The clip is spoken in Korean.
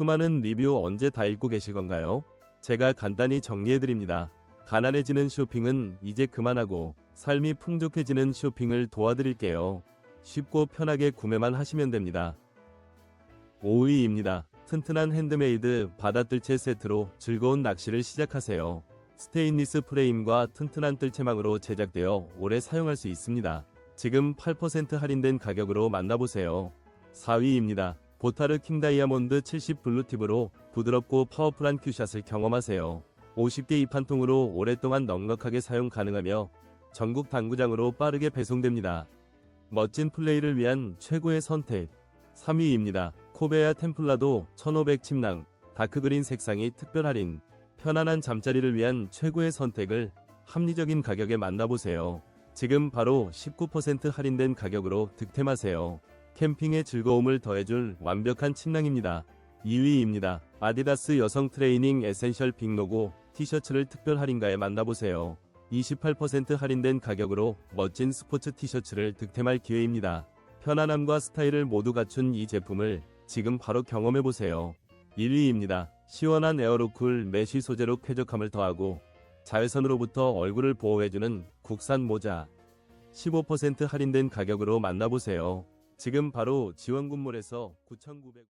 수많은 리뷰 언제 다 읽고 계실 건가요? 제가 간단히 정리해드립니다. 가난해지는 쇼핑은 이제 그만하고 삶이 풍족해지는 쇼핑을 도와드릴게요. 쉽고 편하게 구매만 하시면 됩니다. 5위입니다. 튼튼한 핸드메이드 바다뜰채 세트로 즐거운 낚시를 시작하세요. 스테인리스 프레임과 튼튼한 뜰채망으로 제작되어 오래 사용할 수 있습니다. 지금 8% 할인된 가격으로 만나보세요. 4위입니다. 보타르 킹 다이아몬드 70 블루팁으로 부드럽고 파워풀한 큐샷을 경험하세요. 50개 입한통으로 오랫동안 넉넉하게 사용 가능하며 전국 당구장으로 빠르게 배송됩니다. 멋진 플레이를 위한 최고의 선택. 3위입니다. 코베아 템플라도 1500 침낭, 다크그린 색상이 특별 할인. 편안한 잠자리를 위한 최고의 선택을 합리적인 가격에 만나보세요. 지금 바로 19% 할인된 가격으로 득템하세요. 캠핑의 즐거움을 더해줄 완벽한 침낭입니다. 2위입니다. 아디다스 여성 트레이닝 에센셜 빅로고 티셔츠를 특별 할인가에 만나보세요. 28% 할인된 가격으로 멋진 스포츠 티셔츠를 득템할 기회입니다. 편안함과 스타일을 모두 갖춘 이 제품을 지금 바로 경험해보세요. 1위입니다. 시원한 에어로쿨 메쉬 소재로 쾌적함을 더하고 자외선으로부터 얼굴을 보호해주는 국산 모자. 15% 할인된 가격으로 만나보세요. 지금 바로 지원군몰에서 9,900